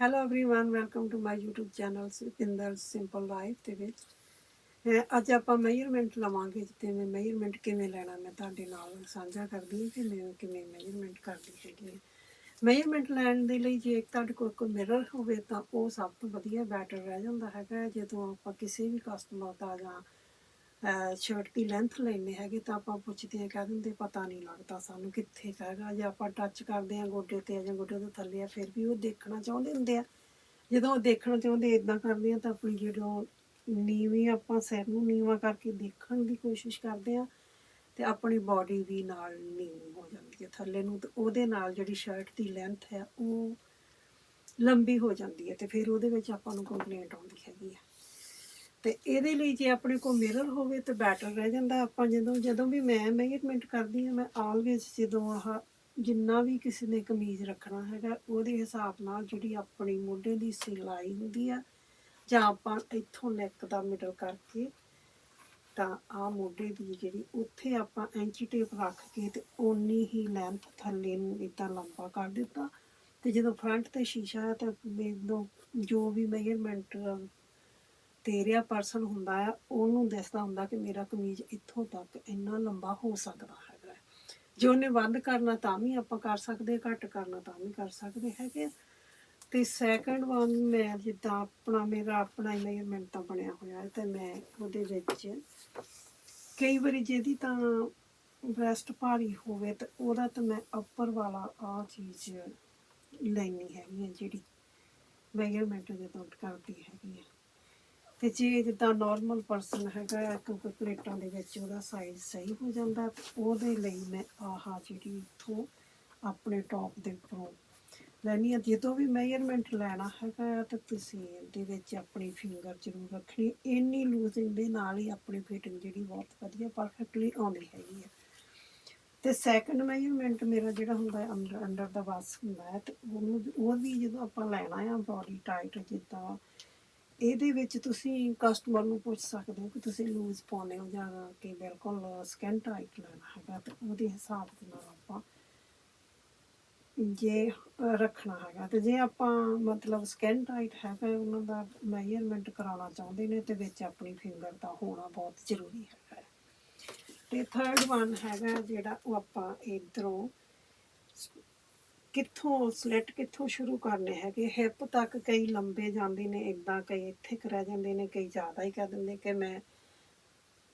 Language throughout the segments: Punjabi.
hello everyone welcome to my YouTube channel Supinder simple life ਦੇ ਵਿੱਚ ਅਹ ਅੱਜ ਆਪਾਂ ਮੈਜ਼ਰਮੈਂਟ ਲਵਾਂਗੇ ਜਿੱਤੇ ਮੈਂ ਮੈਜ਼ਰਮੈਂਟ ਕਿਵੇਂ ਲੈਣਾ ਮੈਂ ਤੁਹਾਡੇ ਨਾਲ ਸਾਂਝਾ ਕਰਦੀ ਹਾਂ ਕਿ ਮੈਂ ਕਿਵੇਂ ਮੈਜ਼ਰਮੈਂਟ ਕਰਦੀ ਹੈਗੀ ਹਾਂ ਮੈਜ਼ਰਮੈਂਟ ਲੈਣ ਦੇ ਲਈ ਜੇ ਤੁਹਾਡੇ ਕੋਲ ਕੋਈ ਮਿਰਰ ਹੋਵੇ ਤਾਂ ਉਹ ਸਭ ਤੋਂ ਵਧੀਆ ਬੈਟਰ ਰਹਿ ਜਾਂਦਾ ਹੈਗਾ ਜਦੋਂ ਆਪਾਂ ਕਿਸੇ ਵੀ ਕਸਟਮਰ ਦਾ ਜਾਂ ਸ਼ਰਟ ਦੀ ਲੈਂਥ ਲੈਣੇ ਹੈਗੇ ਤਾਂ ਆਪਾਂ ਪੁੱਛਦੇ ਆ ਕਹਿ ਦਿੰਦੇ ਪਤਾ ਨਹੀਂ ਲੱਗਦਾ ਸਾਨੂੰ ਕਿੱਥੇ ਕੁ ਹੈਗਾ, ਜੇ ਆਪਾਂ ਟੱਚ ਕਰਦੇ ਆ ਗੋਡੇ ਤੇ ਜਾਂ ਗੋਡੇ ਤੋਂ ਥੱਲੇ ਆ, ਫਿਰ ਵੀ ਉਹ ਦੇਖਣਾ ਚਾਹੁੰਦੇ ਹੁੰਦੇ ਆ। ਜਦੋਂ ਉਹ ਦੇਖਣਾ ਚਾਹੁੰਦੇ ਇਦਾਂ ਕਰਦੇ ਆ ਤਾਂ ਆਪਣੀ ਜਿਹੜਾ ਨੀਵੀਂ ਆਪਾਂ ਸਿਰ ਨੂੰ ਨੀਵਾਂ ਕਰਕੇ ਦੇਖਣ ਦੀ ਕੋਸ਼ਿਸ਼ ਕਰਦੇ ਆ ਤੇ ਆਪਣੀ ਬਾਡੀ ਵੀ ਨਾਲ ਨੀਵੀਂ ਹੋ ਜਾਂਦੀ ਹੈ। ਥੱਲੇ ਨੂੰ ਤੇ ਉਹਦੇ ਨਾਲ ਜਿਹੜੀ ਸ਼ਰਟ ਦੀ ਲੈਂਥ ਹੈ ਉਹ ਲੰਬੀ ਹੋ ਜਾਂਦੀ ਹੈ ਤੇ ਫਿਰ ਉਹਦੇ ਵਿੱਚ ਆਪਾਂ ਨੂੰ ਕੰਪਲੇਂਟ ਆਉਂਦੀ ਹੈਗੀ ਆ। ਤੇ ਇਹਦੇ ਲਈ ਜੇ ਆਪਣੇ ਕੋਲ ਮਿਰਰ ਹੋਵੇ ਤਾਂ ਬੈਟਰ ਰਹਿ ਜਾਂਦਾ ਆਪਾਂ ਜਦੋਂ ਜਦੋਂ ਵੀ ਮੈਂ ਮੈਜ਼ਰਮੈਂਟ ਕਰਦੀ ਹਾਂ, ਮੈਂ ਆਲਵੇਜ਼ ਜਦੋਂ ਆਹ ਜਿੰਨਾ ਵੀ ਕਿਸੇ ਨੇ ਕਮੀਜ਼ ਰੱਖਣਾ ਹੈਗਾ, ਉਹਦੇ ਹਿਸਾਬ ਨਾਲ ਜਿਹੜੀ ਆਪਣੀ ਮੋਢੇ ਦੀ ਸਿਲਾਈ ਹੁੰਦੀ ਆ, ਜਾਂ ਆਪਾਂ ਇੱਥੋਂ ਨੈਕ ਦਾ ਮਿਡਲ ਕਰਕੇ, ਤਾਂ ਆ ਮੋਢੇ ਦੀ ਜਿਹੜੀ ਉੱਥੇ ਆਪਾਂ ਐਂਚੀ ਟੇਪ ਰੱਖ ਕੇ ਤੇ ਓਨੀ ਹੀ ਲੈਂਥ ਥੱਲੇ ਨੂੰ ਇਦਾਂ ਲੰਬਾ ਕਰ ਦਿੱਤਾ। ਤੇ ਜਦੋਂ ਫਰੰਟ ਤੇ ਸ਼ੀਸ਼ਾ ਹੈ ਤਾਂ ਮੈਨੂੰ ਜੋ ਵੀ ਮੈਜ਼ਰਮੈਂਟ ਤੇ ਪਰਸਨ ਹੁੰਦਾ ਆ, ਉਹਨੂੰ ਦੱਸਦਾ ਹੁੰਦਾ ਕਿ ਮੇਰਾ ਕਮੀਜ਼ ਇੱਥੋਂ ਤੱਕ ਇੰਨਾ ਲੰਬਾ ਹੋ ਸਕਦਾ ਹੈਗਾ ਜੇ ਉਹਨੇ ਵੱਧ ਕਰਨਾ ਤਾਂ ਵੀ ਆਪਾਂ ਕਰ ਸਕਦੇ ਘੱਟ ਕਰਨਾ ਤਾਂ ਵੀ ਕਰ ਸਕਦੇ ਹੈਗੇ ਆ। ਤੇ ਸੈਕੰਡ ਵਨ ਮੈਂ ਜਿੱਦਾਂ ਆਪਣਾ, ਮੇਰਾ ਆਪਣਾ ਮੈਜ਼ਰਮੈਂਟ ਤਾਂ ਬਣਿਆ ਹੋਇਆ ਹੈ ਤੇ ਮੈਂ ਉਹਦੇ ਵਿੱਚ ਕਈ ਵਾਰੀ ਜਿਹਦੀ ਤਾਂ ਬ੍ਰੈਸਟ ਭਾਰੀ ਹੋਵੇ ਤੇ ਉਹਦਾ ਤਾਂ ਮੈਂ ਅੱਪਰ ਵਾਲਾ ਆ ਚੀਜ਼ ਲੈਣੀ ਹੈਗੀ ਹੈ ਜਿਹੜੀ ਮੈਜ਼ਰਮੈਂਟ ਜਦੋਂ ਕਰਦੀ ਹੈਗੀ ਹੈ ਤੇ ਜੇ ਜਿੱਦਾਂ ਨਾਰਮਲ ਪਰਸਨ ਹੈਗਾ ਕਿਉਂਕਿ ਪਲੇਟਾਂ ਦੇ ਵਿੱਚ ਉਹਦਾ ਸਾਈਜ਼ ਸਹੀ ਹੋ ਜਾਂਦਾ, ਉਹਦੇ ਲਈ ਮੈਂ ਆਹ ਜਿਹੜੀ ਇਥੋਂ ਆਪਣੇ ਟੌਪ ਦੇ ਉੱਪਰੋਂ ਲੈਣੀ ਆ ਜਦੋਂ ਵੀ ਮੈਜ਼ਰਮੈਂਟ ਲੈਣਾ ਹੈਗਾ ਆ ਤਾਂ ਤੁਸੀਂ ਇਹਦੇ ਵਿੱਚ ਆਪਣੀ ਫਿੰਗਰ ਜ਼ਰੂਰ ਰੱਖਣੀ। ਇੰਨੀ ਲੂਜ਼ਿੰਗ ਦੇ ਨਾਲ ਹੀ ਆਪਣੀ ਫਿਟਿੰਗ ਜਿਹੜੀ ਬਹੁਤ ਵਧੀਆ ਪਰਫੈਕਟਲੀ ਆਉਂਦੀ ਹੈਗੀ ਆ। ਤੇ ਸੈਕੰਡ ਮੈਜ਼ਰਮੈਂਟ ਮੇਰਾ ਜਿਹੜਾ ਹੁੰਦਾ ਹੈ ਅੰਡਰ ਅੰਡਰ ਦਾ ਬਸ ਹੁੰਦਾ ਹੈ, ਤੇ ਉਹਨੂੰ ਉਹ ਵੀ ਜਦੋਂ ਆਪਾਂ ਲੈਣਾ ਆ ਬਾਡੀ ਟਾਈਟ ਜਿੱਦਾਂ ਇਹਦੇ ਵਿੱਚ ਤੁਸੀਂ ਕਸਟਮਰ ਨੂੰ ਪੁੱਛ ਸਕਦੇ ਹੋ ਕਿ ਤੁਸੀਂ ਲੂਜ਼ ਪਾਉਣੇ ਹੋ ਜਾਂ ਕਿ ਬਿਲਕੁਲ ਸਕਿਨ ਟਾਈਟ ਲੈਣਾ ਹੈਗਾ ਤੇ ਉਹਦੇ ਹਿਸਾਬ ਦੇ ਨਾਲ ਆਪਾਂ ਜੇ ਰੱਖਣਾ ਹੈਗਾ ਤੇ ਜੇ ਆਪਾਂ ਮਤਲਬ ਸਕਿਨ ਟਾਈਟ ਹੈਗਾ, ਉਹਨਾਂ ਦਾ ਮੈਜ਼ਰਮੈਂਟ ਕਰਾਉਣਾ ਚਾਹੁੰਦੇ ਨੇ ਤੇ ਵਿੱਚ ਆਪਣੀ ਫਿੰਗਰ ਦਾ ਹੋਣਾ ਬਹੁਤ ਜ਼ਰੂਰੀ ਹੈਗਾ ਹੈ। ਤੇ ਥਰਡ ਵਨ ਹੈਗਾ ਜਿਹੜਾ ਉਹ ਆਪਾਂ ਇਧਰੋਂ ਕਿੱਥੋਂ ਸਲਿੱਟ ਕਿੱਥੋਂ ਸ਼ੁਰੂ ਕਰਨੇ ਹੈਗੇ? ਹਿੱਪ ਤੱਕ ਕਈ ਲੰਬੇ ਜਾਂਦੇ ਨੇ ਇਦਾਂ ਕਈ ਇੱਥੇ ਕੁ ਰਹਿ ਜਾਂਦੇ ਨੇ, ਕਈ ਜ਼ਿਆਦਾ ਹੀ ਕਹਿ ਦਿੰਦੇ ਕਿ ਮੈਂ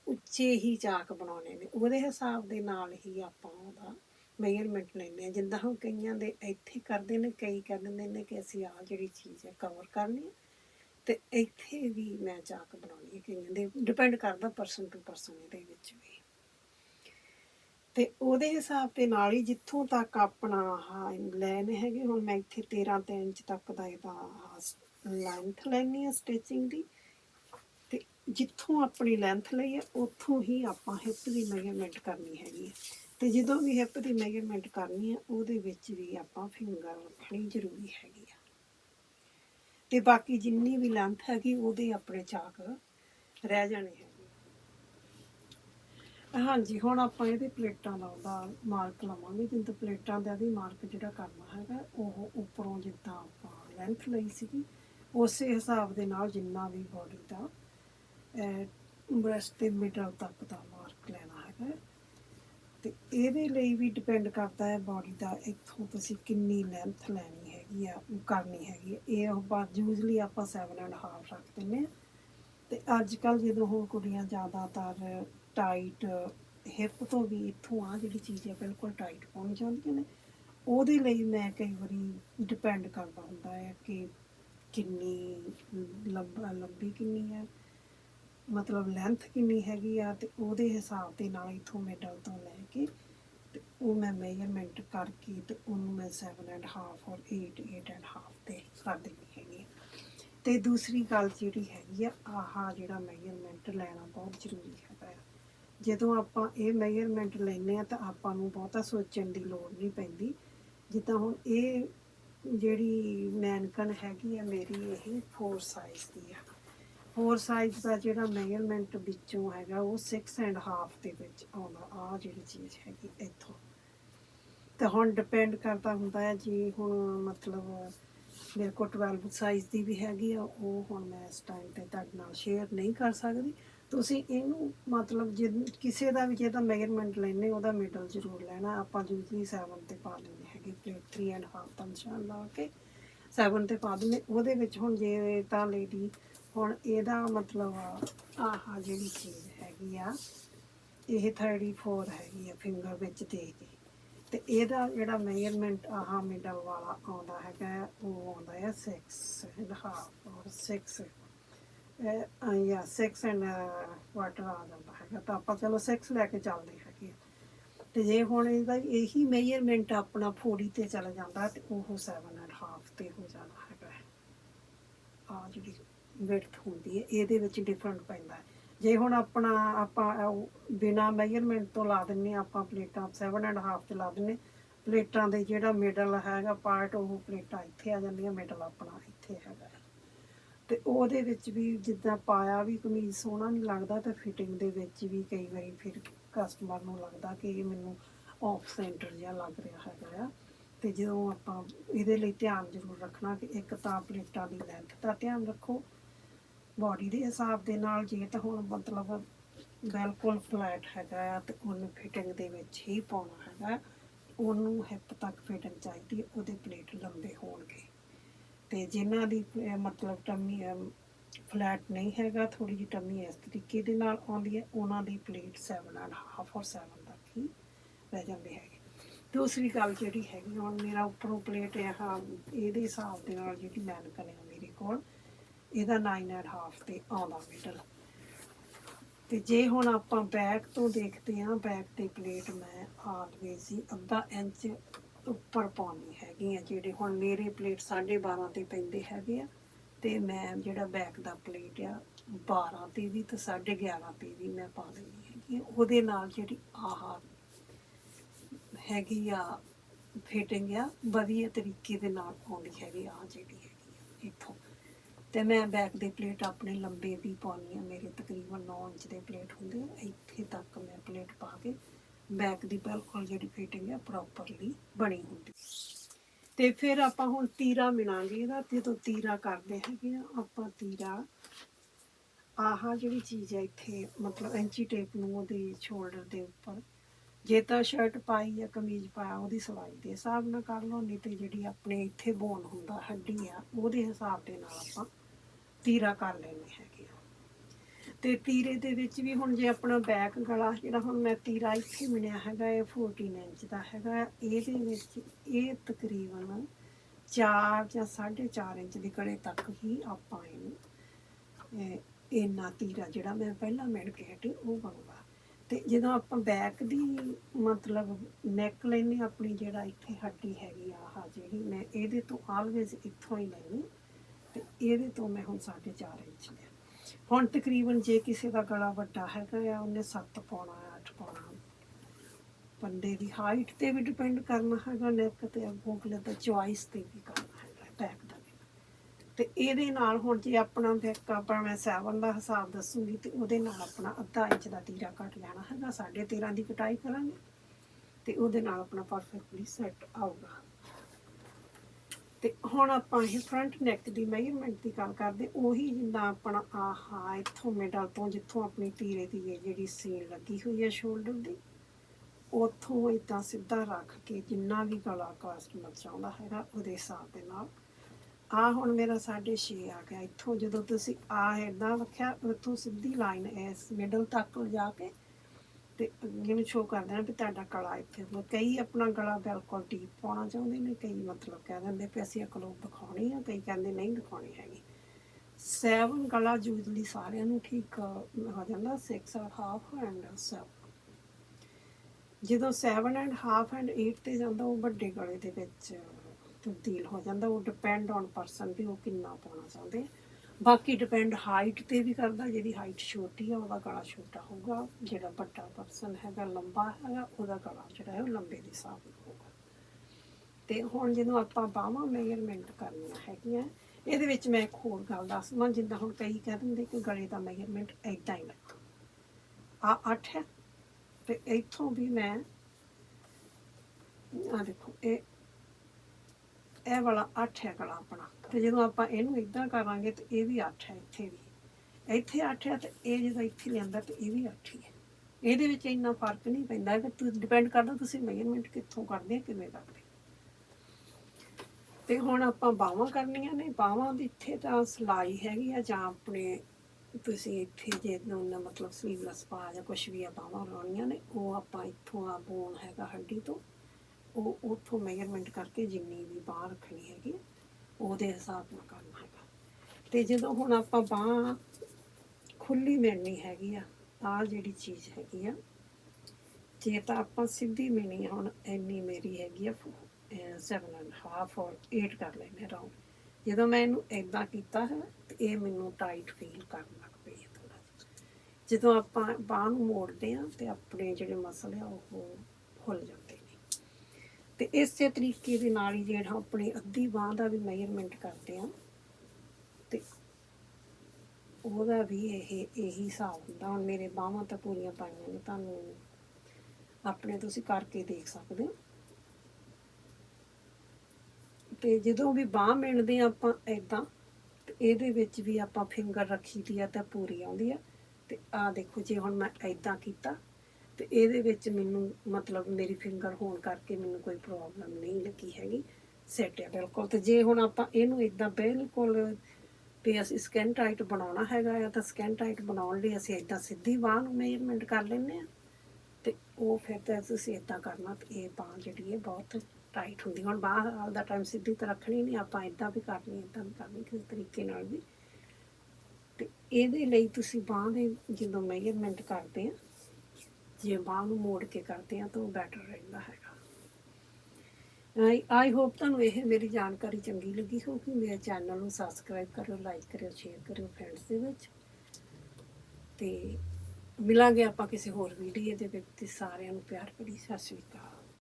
ਉੱਚੇ ਹੀ ਚਾਕ ਬਣਾਉਣੇ ਨੇ। ਉਹਦੇ ਹਿਸਾਬ ਦੇ ਨਾਲ ਹੀ ਆਪਾਂ ਉਹਦਾ ਮੇਜਰਮੈਂਟ ਲੈਂਦੇ ਆ ਜਿੱਦਾਂ ਹੁਣ ਕਈਆਂ ਦੇ ਇੱਥੇ ਕਰਦੇ ਨੇ, ਕਈ ਕਹਿ ਦਿੰਦੇ ਨੇ ਕਿ ਅਸੀਂ ਆਹ ਜਿਹੜੀ ਚੀਜ਼ ਹੈ ਕਵਰ ਕਰਨੀ ਹੈ ਤੇ ਇੱਥੇ ਵੀ ਮੈਂ ਚਾਕ ਬਣਾਉਣੀ ਹੈ ਕਈਆਂ ਦੇ। ਡਿਪੈਂਡ ਕਰਦਾ ਪਰਸਨ ਟੂ ਪਰਸਨ ਇਹਦੇ ਵਿੱਚ ਵੀ। ਤੇ ਉਹਦੇ ਹਿਸਾਬ ਦੇ ਨਾਲ ਹੀ ਜਿੱਥੋਂ ਤੱਕ ਆਪਣਾ ਆਹ ਲੈਣ ਹੈਗੇ, ਹੁਣ ਮੈਂ ਇੱਥੇ 13 ਤੇ ਇੰਚ ਤੱਕ ਦਾ ਇਹਦਾ ਲੈਂਥ ਲੈਣੀ ਹੈ ਸਟਿਚਿੰਗ ਦੀ। ਤੇ ਜਿੱਥੋਂ ਆਪਣੀ ਲੈਂਥ ਲਈ ਹੈ ਉੱਥੋਂ ਹੀ ਆਪਾਂ ਹਿੱਪ ਦੀ ਮੈਜ਼ਰਮੈਂਟ ਕਰਨੀ ਹੈਗੀ ਹੈ। ਤੇ ਜਦੋਂ ਵੀ ਹਿੱਪ ਦੀ ਮੈਜ਼ਰਮੈਂਟ ਕਰਨੀ ਹੈ, ਉਹਦੇ ਵਿੱਚ ਵੀ ਆਪਾਂ ਫਿੰਗਰ ਰੱਖਣੀ ਜ਼ਰੂਰੀ ਹੈਗੀ ਆ। ਤੇ ਬਾਕੀ ਜਿੰਨੀ ਵੀ ਲੈਂਥ ਹੈਗੀ, ਉਹਦੇ ਆਪਣੇ ਚਾਕ ਰਹਿ ਜਾਣੇ ਹਾਂਜੀ, ਹੁਣ ਆਪਾਂ ਇਹਦੇ ਪਲੇਟਾਂ ਦਾ ਉਹਦਾ ਮਾਰਕ ਲਵਾਂਗੇ। ਜਿੰਦ ਪਲੇਟਾਂ ਦਾ ਵੀ ਮਾਰਕ ਜਿਹੜਾ ਕਰਨਾ ਹੈਗਾ, ਉਹ ਉੱਪਰੋਂ ਜਿੱਦਾਂ ਆਪਾਂ ਲੈਂਥ ਲਈ ਸੀਗੀ, ਉਸੇ ਹਿਸਾਬ ਦੇ ਨਾਲ ਜਿੰਨਾ ਵੀ ਬਾਡੀ ਦਾ ਬ੍ਰੈਸਟ ਦੇ ਮਿਡਲ ਤੱਕ ਦਾ ਮਾਰਕ ਲੈਣਾ ਹੈਗਾ। ਹੈ। ਤੇ ਇਹਦੇ ਲਈ ਵੀ ਡਿਪੈਂਡ ਕਰਦਾ ਹੈ ਬਾਡੀ ਦਾ ਇੱਥੋਂ ਤੁਸੀਂ ਕਿੰਨੀ ਲੈਂਥ ਲੈਣੀ ਹੈਗੀ ਆ, ਉਹ ਕਰਨੀ ਹੈਗੀ ਇਹ ਉਹ ਬਾਅਦ ਯੂਜ਼ਲੀ ਆਪਾਂ 7 ਐਂਡ ਹਾਫ ਰੱਖ ਦਿੰਦੇ ਹਾਂ। ਤੇ ਅੱਜ ਕੱਲ ਜਦੋਂ ਹੁਣ ਕੁੜੀਆਂ ਜ਼ਿਆਦਾਤਰ ਟਾਈਟ ਹਿੱਪ ਤੋਂ ਵੀ ਇੱਥੋਂ ਆ ਜਿਹੜੀ ਚੀਜ਼ ਹੈ ਬਿਲਕੁਲ ਟਾਈਟ ਪਾਉਣੀ ਚਾਹੁੰਦੀਆਂ ਨੇ, ਉਹਦੇ ਲਈ ਮੈਂ ਕਈ ਵਾਰੀ ਡਿਪੈਂਡ ਕਰਦਾ ਹੁੰਦਾ ਹੈ ਕਿ ਕਿੰਨੀ ਲੰਬਾ, ਲੰਬੀ ਕਿੰਨੀ ਹੈ, ਮਤਲਬ ਲੈਂਥ ਕਿੰਨੀ ਹੈਗੀ ਆ ਤੇ ਉਹਦੇ ਹਿਸਾਬ ਦੇ ਨਾਲ ਇਥੋਂ ਮਿਡਲ ਤੋਂ ਲੈ ਕੇ ਤੇ ਉਹ ਮੈਂ ਮੇਜਰਮੈਂਟ ਕਰਕੇ ਤੇ ਉਹਨੂੰ ਮੈਂ 7 ਐਂਡ ਹਾਫ ਔਰ 8 8 ਐਂਡ ਹਾਫ ਤੇ ਕਰ ਦਿੰਦੀ ਹੈਗੀ ਆ। ਤੇ ਦੂਸਰੀ ਗੱਲ ਜਿਹੜੀ ਹੈ ਆ, ਆਹ, ਜਿਹੜਾ ਮੈਜ਼ਰਮੈਂਟ ਲੈਣਾ ਬਹੁਤ ਜ਼ਰੂਰੀ ਹੈਗਾ ਆ। ਜਦੋਂ ਆਪਾਂ ਇਹ ਮੈਜ਼ਰਮੈਂਟ ਲੈਂਦੇ ਆ ਤਾਂ ਆਪਾਂ ਨੂੰ ਬਹੁਤਾ ਸੋਚਣ ਦੀ ਲੋੜ ਨਹੀਂ ਪੈਂਦੀ। ਜਿੱਦਾਂ ਹੁਣ ਇਹ ਜਿਹੜੀ ਮੈਨਕਨ ਹੈਗੀ ਆ, ਮੇਰੀ ਇਹ 4 ਸਾਈਜ਼ ਦੀ ਆ। 4 ਸਾਈਜ਼ ਦਾ ਜਿਹੜਾ ਮੈਜ਼ਰਮੈਂਟ ਵਿੱਚੋਂ ਹੈਗਾ, ਉਹ 6 ਐਂਡ ਹਾਫ ਦੇ ਵਿੱਚ ਆਉਂਦਾ ਆ ਜਿਹੜੀ ਚੀਜ਼ ਹੈਗੀ ਇੱਥੋਂ। ਤੇ ਹੁਣ ਡਿਪੈਂਡ ਕਰਦਾ ਹੁੰਦਾ ਹੈ ਜੀ, ਹੁਣ ਮਤਲਬ ਮੇਰੇ ਕੋਲ 12 ਸਾਈਜ਼ ਦੀ ਵੀ ਹੈਗੀ ਆ, ਉਹ ਹੁਣ ਮੈਂ ਇਸ ਟਾਈਮ ਤੇ ਤੁਹਾਡੇ ਨਾਲ ਸ਼ੇਅਰ ਨਹੀਂ ਕਰ ਸਕਦੀ। ਤੁਸੀਂ ਇਹਨੂੰ ਮਤਲਬ ਜੇ ਕਿਸੇ ਦਾ ਵੀ, ਜੇ ਤਾਂ ਮੈਜ਼ਰਮੈਂਟ ਲੈਣੇ ਉਹਦਾ ਮਿਡਲ ਜ਼ਰੂਰ ਲੈਣਾ। ਆਪਾਂ ਯੂਜ਼ਲੀ 7 ਤੇ ਪਾ ਲੈਂਦੇ ਹੈਗੇ ਪਲੇਟ 3 ਐਂਡ ਹਾਫ ਦਾ ਨਿਸ਼ਾਨ ਲਾ ਕੇ 7 ਤੇ ਪਾ ਦਿੰਦੇ। ਉਹਦੇ ਵਿੱਚ ਹੁਣ ਜੇ ਤਾਂ ਲੇਡੀ ਹੁਣ ਇਹਦਾ ਮਤਲਬ ਆਹ ਜਿਹੜੀ ਚੀਜ਼ ਹੈਗੀ ਆ, ਇਹ 34 ਹੈਗੀ ਆ ਫਿੰਗਰ ਵਿੱਚ ਦੇ ਕੇ। ਤੇ ਇਹਦਾ ਜਿਹੜਾ ਮੈਜ਼ਰਮੈਂਟ ਆਹ ਮਿਡਲ ਵਾਲਾ ਆਉਂਦਾ ਹੈਗਾ, ਉਹ ਆਉਂਦਾ ਹੈ 6 ਐਂਡ ਹਾਫ ਔਰ 6 ਯਾ 6 ਐਂਡ ਕੁਆਟਰ ਆ ਜਾਂਦਾ ਹੈਗਾ। ਤਾਂ ਆਪਾਂ ਚਲੋ 6 ਲੈ ਕੇ ਚੱਲਦੇ ਹੈਗੇ ਆ। ਤੇ ਜੇ ਹੁਣ ਇਹਦਾ ਇਹੀ ਮੈਜ਼ਰਮੈਂਟ ਆਪਣਾ 40 ਤੇ ਚਲਾ ਜਾਂਦਾ ਤੇ ਉਹ 7 ਐਂਡ ਹਾਫ ਤੇ ਹੋ ਜਾਣਾ ਹੈਗਾ। ਆ ਜਿਹੜੀ ਵਿਡਥ ਹੁੰਦੀ ਹੈ, ਇਹਦੇ ਵਿੱਚ ਡਿਫਰੈਂਟ ਪੈਂਦਾ ਹੈ। ਜੇ ਹੁਣ ਆਪਣਾ ਆਪਾਂ ਬਿਨਾ ਮੈਜ਼ਰਮੈਂਟ ਤੋਂ ਲਾ ਦਿੰਨੇ ਹਾਂ, ਆਪਾਂ ਪਲੇਟਾਂ 7 ਐਂਡ ਹਾਫ ਤੇ ਲਾ ਦਿੰਨੇ ਪਲੇਟਾਂ ਦੇ ਜਿਹੜਾ ਮਿਡਲ ਹੈਗਾ ਪਾਰਟ ਉਹ ਪਲੇਟਾਂ ਇੱਥੇ ਆ ਜਾਂਦੀਆਂ ਮਿਡਲ ਆਪਣਾ ਇੱਥੇ ਹੈਗਾ ਹੈ। ਤੇ ਉਹਦੇ ਵਿੱਚ ਵੀ ਜਿੱਦਾਂ ਪਾਇਆ ਵੀ ਕਮੀਜ਼ ਸੋਹਣਾ ਨਹੀਂ ਲੱਗਦਾ ਤੇ ਫਿਟਿੰਗ ਦੇ ਵਿੱਚ ਵੀ ਕਈ ਵਾਰੀ ਫਿਰ ਕਸਟਮਰ ਨੂੰ ਲੱਗਦਾ ਕਿ ਇਹ ਮੈਨੂੰ ਆਫ ਸੈਂਟਰ ਜਿਹਾ ਲੱਗ ਰਿਹਾ ਹੈਗਾ ਆ ਤੇ ਜਦੋਂ ਆਪਾਂ ਇਹਦੇ ਲਈ ਧਿਆਨ ਜ਼ਰੂਰ ਰੱਖਣਾ ਕਿ ਇੱਕ ਤਾਂ ਪਲੇਟਾਂ ਦੀ ਲੈਂਥ ਦਾ ਧਿਆਨ ਰੱਖੋ ਬਾਡੀ ਦੇ ਹਿਸਾਬ ਦੇ ਨਾਲ ਜੇ ਤਾਂ ਹੁਣ ਮਤਲਬ ਬਿਲਕੁਲ ਫਲੈਟ ਹੈਗਾ ਆ ਤੇ ਉਹਨੂੰ ਫਿਟਿੰਗ ਦੇ ਵਿੱਚ ਹੀ ਪਾਉਣਾ ਹੈਗਾ ਉਹਨੂੰ ਹਿੱਪ ਤੱਕ ਫਿਟਿੰਗ ਚਾਹੀਦੀ ਹੈ, ਉਹਦੇ ਪਲੇਟ ਲੰਬੇ ਹੋਣਗੇ। ਤੇ ਜਿਨ੍ਹਾਂ ਦੀ ਅਹ, ਮਤਲਬ ਟਮੀ ਫਲੈਟ ਨਹੀਂ ਹੈਗਾ ਥੋੜੀ ਜਿਹੀ ਟਮੀ ਇਸ ਤਰੀਕੇ ਦੇ ਨਾਲ ਆਉਂਦੀ ਹੈ ਉਹਨਾਂ ਦੀ ਪਲੇਟ 7 ਐਂਡ ਹਾਫ ਔਰ 7 ਤੱਕ ਹੀ ਰਹਿ ਜਾਂਦੇ ਹੈਗੇ। ਦੂਸਰੀ ਗੱਲ ਜਿਹੜੀ ਹੈਗੀ ਹੁਣ ਮੇਰਾ ਉੱਪਰੋਂ ਪਲੇਟ ਇਹ ਇਹਦੇ ਹਿਸਾਬ ਦੇ ਨਾਲ ਜਿਹੜੀ ਮੈਨ ਕਰਿਆ ਮੇਰੇ ਕੋਲ ਇਹਦਾ 9 ਐਂਡ ਹਾਫ ਤੇ ਆਉਂਦਾ ਮਿਡਲ ਤੇ ਜੇ ਹੁਣ ਆਪਾਂ ਬੈਕ ਤੋਂ ਦੇਖਦੇ ਹਾਂ ਬੈਕ ਤੇ ਪਲੇਟ ਮੈਂ ਆਲਵੇਜ਼ ਹੀ ਅੱਧਾ ਇੰਚ ਉੱਪਰ ਪਾਉਣੀ ਹੈਗੀ ਆ, ਜਿਹੜੇ ਹੁਣ ਮੇਰੇ ਪਲੇਟ 12.5 ਤੇ ਪੈਂਦੇ ਹੈਗੇ ਆ, ਤੇ ਮੈਂ ਜਿਹੜਾ ਬੈਕ ਦਾ ਪਲੇਟ ਆ 12 ਤੇ ਵੀ ਤੇ 11.5 ਤੇ ਵੀ ਮੈਂ ਪਾ ਦਿੰਦੀ ਹੈਗੀ ਆ। ਉਹਦੇ ਨਾਲ ਜਿਹੜੀ ਆਹ ਹੈਗੀ ਆ ਫਿਟਿੰਗ ਆ, ਵਧੀਆ ਤਰੀਕੇ ਦੇ ਨਾਲ ਆਉਂਦੀ ਹੈਗੀ ਆ ਜਿਹੜੀ ਹੈਗੀ ਆ, ਇੱਥੋਂ ਤੇ ਮੈਂ ਬੈਕ ਦੇ ਪਲੇਟ ਆਪਣੇ ਲੰਬੇ ਵੀ ਪਾਉਣੀ ਆ, ਮੇਰੇ ਤਕਰੀਬਨ 9 ਇੰਚ ਦੇ ਪਲੇਟ ਹੁੰਦੇ ਆ, ਇੱਥੇ ਤੱਕ ਮੈਂ ਪਲੇਟ ਪਾ ਕੇ ਬੈਕ ਦੀ ਬਿਲਕੁਲ ਜਿਹੜੀ ਫਿਟਿੰਗ ਆ ਪ੍ਰੋਪਰਲੀ ਬਣੀ ਹੁੰਦੀ ਤੇ ਫਿਰ ਆਪਾਂ ਹੁਣ ਤੀਰਾ ਮਿਣਾਂਗੇ ਇਹਦਾ ਜਦੋਂ ਤੀਰਾ ਕਰਦੇ ਹੈਗੇ ਆ, ਆਪਾਂ ਤੀਰਾ, ਆਹ ਜਿਹੜੀ ਚੀਜ਼ ਹੈ ਇੱਥੇ, ਮਤਲਬ ਐਂਚੀ ਟੇਪ ਨੂੰ ਉਹਦੇ ਸ਼ੋਲਡਰ ਦੇ ਉੱਪਰ, ਜੇ ਤਾਂ ਸ਼ਰਟ ਪਾਈ ਜਾਂ ਕਮੀਜ਼ ਪਾਇਆ, ਉਹਦੀ ਸਿਲਾਈ ਦੇ ਹਿਸਾਬ ਨਾਲ ਕਰ ਲਓ, ਨਹੀਂ ਤੇ ਜਿਹੜੀ ਆਪਣੇ ਇੱਥੇ ਬੋਨ ਹੁੰਦਾ, ਹੱਡੀ ਆ, ਉਹਦੇ ਹਿਸਾਬ ਦੇ ਨਾਲ ਆਪਾਂ ਤੀਰਾ ਕਰ ਲੈਣੇ ਹੈਗੇ ਆ। ਤੇ ਤੀਰੇ ਦੇ ਵਿੱਚ ਵੀ ਹੁਣ ਜੇ ਆਪਣਾ ਬੈਕ ਗਲਾ ਜਿਹੜਾ ਹੁਣ ਮੈਂ ਤੀਰਾ ਇੱਥੇ ਮਿਣਿਆ ਹੈਗਾ, ਇਹ 14 ਇੰਚ ਦਾ ਹੈਗਾ। ਇਹਦੇ ਵਿੱਚ ਇਹ ਤਕਰੀਬਨ 4 ਜਾਂ 4.5 ਇੰਚ ਦੇ ਗਲੇ ਤੱਕ ਹੀ ਆਪਾਂ ਇਹਨੂੰ ਇੰਨਾ ਤੀਰਾ ਜਿਹੜਾ ਮੈਂ ਪਹਿਲਾਂ ਮਿਲ ਕੇ ਹਟੀ ਉਹ ਬਣੂਗਾ ਤੇ ਜਦੋਂ ਆਪਾਂ ਬੈਕ ਦੀ ਮਤਲਬ ਨੈਕ ਲੈਣੀ ਆਪਣੀ ਜਿਹੜਾ ਇੱਥੇ ਹੱਡੀ ਹੈਗੀ ਆ, ਆਹ ਜਿਹੜੀ ਮੈਂ ਇਹਦੇ ਤੋਂ ਆਲਵੇਜ਼ ਇੱਥੋਂ ਹੀ ਲੈਣੀ ਤੇ ਇਹਦੇ ਤੋਂ ਮੈਂ ਹੁਣ 4.5 ਇੰਚ ਲਿਆ। ਹੁਣ ਤਕਰੀਬਨ ਜੇ ਕਿਸੇ ਦਾ ਗਲਾ ਵੱਡਾ ਹੈਗਾ ਆ, ਉਹਨੇ 7 ਪਾਉਣਾ 8 ਪਾਉਣਾ। ਬੰਦੇ ਦੀ ਹਾਈਟ ਤੇ ਵੀ ਡਿਪੈਂਡ ਕਰਨਾ ਹੈਗਾ ਨੈਕ ਤੇ ਅੱਗੋਂ ਦਾ ਚੁਆਇਸ ਤੇ ਵੀ ਕਰਨਾ ਹੈਗਾ ਬੈਕ ਦਾ ਵੀ। ਤੇ ਇਹਦੇ ਨਾਲ ਹੁਣ ਜੇ ਆਪਣਾ ਬੈਕ ਆਪਾਂ ਮੈਂ 7 ਦਾ ਹਿਸਾਬ ਦੱਸੂਗੀ, ਤੇ ਉਹਦੇ ਨਾਲ ਆਪਣਾ ਅੱਧਾ ਇੰਚ ਦਾ ਤੀਰਾ ਕੱਟ ਲੈਣਾ ਹੈਗਾ 13.5 ਦੀ ਕਟਾਈ ਕਰਾਂਗੇ। ਤੇ ਉਹਦੇ ਨਾਲ ਆਪਣਾ ਪਰਫੈਕਟਲੀ ਸੈੱਟ ਆਊਗਾ। ਤੇ ਹੁਣ ਆਪਾਂ ਇਹ ਫਰੰਟ ਨੈਕ ਦੀ ਮੈਜ਼ਰਮੈਂਟ ਦੀ ਗੱਲ ਕਰਦੇ, ਉਹੀ ਜਿੰਨਾ ਆਪਣਾ ਆਹ ਇੱਥੋਂ ਮਿਡਲ ਤੋਂ ਜਿੱਥੋਂ ਆਪਣੀ ਤੀਰੇ ਦੀ ਜਿਹੜੀ ਸੀਨ ਲੱਗੀ ਹੋਈ ਹੈ ਸ਼ੋਲਡਰ ਦੀ, ਉੱਥੋਂ ਇਦਾਂ ਸਿੱਧਾ ਰੱਖ ਕੇ ਜਿੰਨਾ ਵੀ ਗਲਾ ਕਸਟਮਰ ਚਾਹੁੰਦਾ ਹੈਗਾ ਉਹਦੇ ਹਿਸਾਬ ਦੇ ਨਾਲ। ਆ ਹੁਣ ਮੇਰਾ 6.5 ਆ ਗਿਆ, ਇੱਥੋਂ ਜਦੋਂ ਤੁਸੀਂ ਆ ਇਦਾਂ ਰੱਖਿਆ, ਉੱਥੋਂ ਸਿੱਧੀ ਲਾਈਨ ਇਸ ਮਿਡਲ ਤੱਕ ਲਿਜਾ ਕੇ ਤੇ ਅੱਗੇ ਨੂੰ ਸ਼ੋਅ ਕਰ ਦੇਣਾ ਵੀ ਤੁਹਾਡਾ ਗਲਾ ਇੱਥੇ ਹੋਊਗਾ। ਕਈ ਆਪਣਾ ਗਲਾ ਬਿਲਕੁਲ ਡੀਪ ਪਾਉਣਾ ਚਾਹੁੰਦੇ ਨੇ, ਕਈ ਮਤਲਬ ਕਹਿ ਦਿੰਦੇ ਵੀ ਅਸੀਂ ਅਕਲੋਪ ਦਿਖਾਉਣੀ ਆ, ਕਈ ਕਹਿੰਦੇ ਨਹੀਂ ਦਿਖਾਉਣੀ ਹੈਗੀ ਸੈਵਨ ਗਲਾ ਯੂਜ਼ਲੀ ਸਾਰਿਆਂ ਨੂੰ ਠੀਕ ਹੋ ਜਾਂਦਾ 6 ਔਰ ਹਾਫ ਐਂਡ 7 ਜਦੋਂ 7 ਐਂਡ ਹਾਫ ਐਂਡ 8 ਤੇ ਜਾਂਦਾ ਉਹ ਵੱਡੇ ਗਲੇ ਦੇ ਵਿੱਚ ਤਬਦੀਲ ਹੋ ਜਾਂਦਾ, ਉਹ ਡਿਪੈਂਡ ਔਨ ਪਰਸਨ ਵੀ ਉਹ ਕਿੰਨਾ ਪਾਉਣਾ ਚਾਹੁੰਦੇ ਆ। ਬਾਕੀ ਡਿਪੈਂਡ ਹਾਈਟ ਤੇ ਵੀ ਕਰਦਾ ਜਿਹਦੀ ਹਾਈਟ ਛੋਟੀ ਆ, ਉਹਦਾ ਗਲਾ ਛੋਟਾ ਹੋਊਗਾ, ਜਿਹੜਾ ਵੱਡਾ ਪਰਸਨ ਹੈਗਾ, ਲੰਬਾ ਹੈਗਾ, ਉਹਦਾ ਗਲਾ ਜਿਹੜਾ ਹੈ ਉਹ ਲੰਬੇ ਦੇ ਹਿਸਾਬ ਨਾਲ ਹੋਊਗਾ। ਤੇ ਹੁਣ ਜਦੋਂ ਆਪਾਂ ਬਾਹਾਂ ਮੈਜ਼ਰਮੈਂਟ ਕਰਨੀਆਂ ਹੈਗੀਆਂ, ਇਹਦੇ ਵਿੱਚ ਮੈਂ ਇੱਕ ਹੋਰ ਗੱਲ ਦੱਸਵਾਂ ਜਿੱਦਾਂ ਹੁਣ ਕਈ ਕਹਿ ਦਿੰਦੇ ਕਿ ਗਲੇ ਦਾ ਮੈਜ਼ਰਮੈਂਟ ਐਦਾਂ ਹੀ ਲੱਗਦਾ ਆ 8 ਹੈ, ਤੇ ਇੱਥੋਂ ਵੀ ਮੈਂ ਆ ਦੇਖੋ, ਇਹ ਇਹ ਵਾਲਾ 8 ਹੈ ਗਲਾ ਆਪਣਾ। ਤੇ ਜਦੋਂ ਆਪਾਂ ਇਹਨੂੰ ਇਦਾਂ ਕਰਾਂਗੇ ਤੇ ਇਹ ਵੀ 8 ਹੈ ਇੱਥੇ ਵੀ। ਇੱਥੇ 8 ਹੈ ਤੇ ਇਹ ਜਦੋਂ ਇੱਥੇ ਲਿਆਂਦਾ ਤੇ ਇਹ ਵੀ 8 ਹੀ ਹੈ। ਇਹਦੇ ਵਿੱਚ ਇੰਨਾ ਫ਼ਰਕ ਨਹੀਂ ਪੈਂਦਾ ਕਿ ਤੁਸੀਂ ਡਿਪੈਂਡ ਕਰਦਾ ਤੁਸੀਂ ਮੈਜ਼ਰਮੈਂਟ ਕਿੱਥੋਂ ਕਰਦੇ ਆ, ਕਿਵੇਂ ਕਰਦੇ ਤੇ ਹੁਣ ਆਪਾਂ ਬਾਹਾਂ ਕਰਨੀਆਂ ਨੇ। ਬਾਹਾਂ ਦੀ ਇੱਥੇ ਤਾਂ ਸਲਾਈ ਹੈਗੀ ਆ ਜਾਂ ਆਪਣੇ ਤੁਸੀਂ ਇੱਥੇ ਜੇ ਨਾ ਮਤਲਬ ਸਲੀਵਲੈਸ ਪਾ ਜਾਂ ਕੁਝ ਵੀ ਆ ਬਾਹਾਂ ਲਾਉਣੀਆਂ ਨੇ, ਉਹ ਆਪਾਂ ਇੱਥੋਂ ਆ ਬੋਨ ਹੈਗਾ ਹੱਡੀ ਤੋਂ। ਉਹ ਉੱਥੋਂ ਮੈਜ਼ਰਮੈਂਟ ਕਰਕੇ ਜਿੰਨੀ ਵੀ ਬਾਹ ਰੱਖਣੀ ਹੈਗੀ, ਉਹਦੇ ਹਿਸਾਬ ਨਾਲ ਕਰਨਾ ਹੈਗਾ। ਤੇ ਜਦੋਂ ਹੁਣ ਆਪਾਂ ਬਾਹ ਖੁੱਲੀ ਮਿਲਣੀ ਹੈਗੀ ਆ ਆ ਜਿਹੜੀ ਚੀਜ਼ ਹੈਗੀ ਆ, ਜੇ ਤਾਂ ਆਪਾਂ ਸਿੱਧੀ ਮਿਲਣੀ ਹੁਣ ਇੰਨੀ ਮੇਰੀ ਹੈਗੀ ਆ 7 ਐਂਡ ਹਾਫ ਔਰ 8 ਕਰ ਲੈਨੇ ਰਾਉਂਡ ਜਦੋਂ ਮੈਂ ਇਹਨੂੰ ਇਦਾਂ ਕੀਤਾ ਹੈ, ਤੇ ਇਹ ਮੈਨੂੰ ਟਾਈਟ ਫੀਲ ਕਰਨ ਲੱਗ ਪਈ ਹੈ ਥੋੜਾ ਜਦੋਂ ਆਪਾਂ ਬਾਹ ਨੂੰ ਮੋੜਦੇ ਆ, ਤੇ ਆਪਣੇ ਜਿਹੜੇ ਮਸਲ ਆ, ਉਹ ਖੁੱਲ ਜਾਂਦੇ ਤੇ ਇਸੇ ਤਰੀਕੇ ਦੇ ਨਾਲ ਹੀ ਜਿਹੜਾ ਆਪਣੇ ਅੱਧੀ ਬਾਹ ਦਾ ਵੀ ਮੈਜ਼ਰਮੈਂਟ ਕਰਦੇ ਆ ਤੇ ਉਹਦਾ ਵੀ ਇਹ, ਇਹੀ ਹਿਸਾਬ ਹੁੰਦਾ। ਹੁਣ ਮੇਰੇ ਬਾਹਾਂ ਤਾਂ ਪੂਰੀਆਂ ਪਾਈਆਂ ਨੇ, ਤੁਹਾਨੂੰ ਆਪਣੇ ਤੁਸੀਂ ਕਰਕੇ ਦੇਖ ਸਕਦੇ ਹੋ। ਤੇ ਜਦੋਂ ਵੀ ਬਾਹ ਮਿਣਦੇ ਆ ਆਪਾਂ ਇਦਾਂ ਇਹਦੇ ਵਿੱਚ ਵੀ ਆਪਾਂ ਫਿੰਗਰ ਰੱਖੀ ਦੀ ਆ ਤਾਂ ਪੂਰੀ ਆਉਂਦੀ ਆ। ਤੇ ਆ ਦੇਖੋ, ਜੇ ਹੁਣ ਮੈਂ ਇਦਾਂ ਕੀਤਾ ਤੇ ਇਹਦੇ ਵਿੱਚ ਮੈਨੂੰ ਮਤਲਬ ਮੇਰੀ ਫਿੰਗਰ ਹੋਣ ਕਰਕੇ ਮੈਨੂੰ ਕੋਈ ਪ੍ਰੋਬਲਮ ਨਹੀਂ ਲੱਗੀ ਹੈਗੀ ਸੈਟ ਹੈ ਬਿਲਕੁਲ। ਤੇ ਜੇ ਹੁਣ ਆਪਾਂ ਇਹਨੂੰ ਇਦਾਂ ਬਿਲਕੁਲ ਵੀ ਅਸੀਂ ਸਕੈਨ ਟਾਈਟ ਬਣਾਉਣਾ ਹੈਗਾ ਆ, ਤਾਂ ਸਕੈਨ ਟਾਈਟ ਬਣਾਉਣ ਲਈ ਅਸੀਂ ਇਦਾਂ ਸਿੱਧੀ ਬਾਹ ਨੂੰ ਮੇਜਰਮੈਂਟ ਕਰ ਲੈਂਦੇ ਆ। ਤੇ ਉਹ ਫਿਰ ਤਾਂ ਤੁਸੀਂ ਇਦਾਂ ਕਰਨਾ ਤੇ ਇਹ ਬਾਹ ਜਿਹੜੀ ਹੈ ਬਹੁਤ ਟਾਈਟ ਹੁੰਦੀ ਹੁਣ ਬਾਹ ਆਲ ਦਾ ਟਾਈਮ ਸਿੱਧੀ ਤਾਂ ਰੱਖਣੀ ਨਹੀਂ, ਆਪਾਂ ਇਦਾਂ ਵੀ ਕਰਨੀ ਇਦਾਂ ਵੀ ਕਰਨੀ ਕਿਸੇ ਤਰੀਕੇ ਨਾਲ ਵੀ। ਤੇ ਇਹਦੇ ਲਈ ਤੁਸੀਂ ਬਾਹ ਦੇ ਜਦੋਂ ਮੇਜਰਮੈਂਟ ਕਰਦੇ ਆ ਜੇ ਬਾਹ ਨੂੰ ਮੋੜ ਕੇ ਕਰਦੇ ਆ ਤਾਂ ਉਹ ਬੈਟਰ ਰਹਿੰਦਾ ਹੈਗਾ। ਆਈ ਹੋਪ ਤੁਹਾਨੂੰ ਇਹ ਮੇਰੀ ਜਾਣਕਾਰੀ ਚੰਗੀ ਲੱਗੀ ਹੋਊਗੀ। ਮੇਰੇ ਚੈਨਲ ਨੂੰ ਸਬਸਕ੍ਰਾਈਬ ਕਰਿਓ ਲਾਈਕ ਕਰਿਓ ਸ਼ੇਅਰ ਕਰਿਓ ਫਰੈਂਡਸ ਦੇ ਵਿੱਚ। ਤੇ ਮਿਲਾਂਗੇ ਆਪਾਂ ਕਿਸੇ ਹੋਰ ਵੀਡੀਓ ਦੇ ਵਿੱਚ। ਸਾਰਿਆਂ ਨੂੰ ਪਿਆਰ ਭਰੀ ਸਤਿ ਸ਼੍ਰੀ ਅਕਾਲ।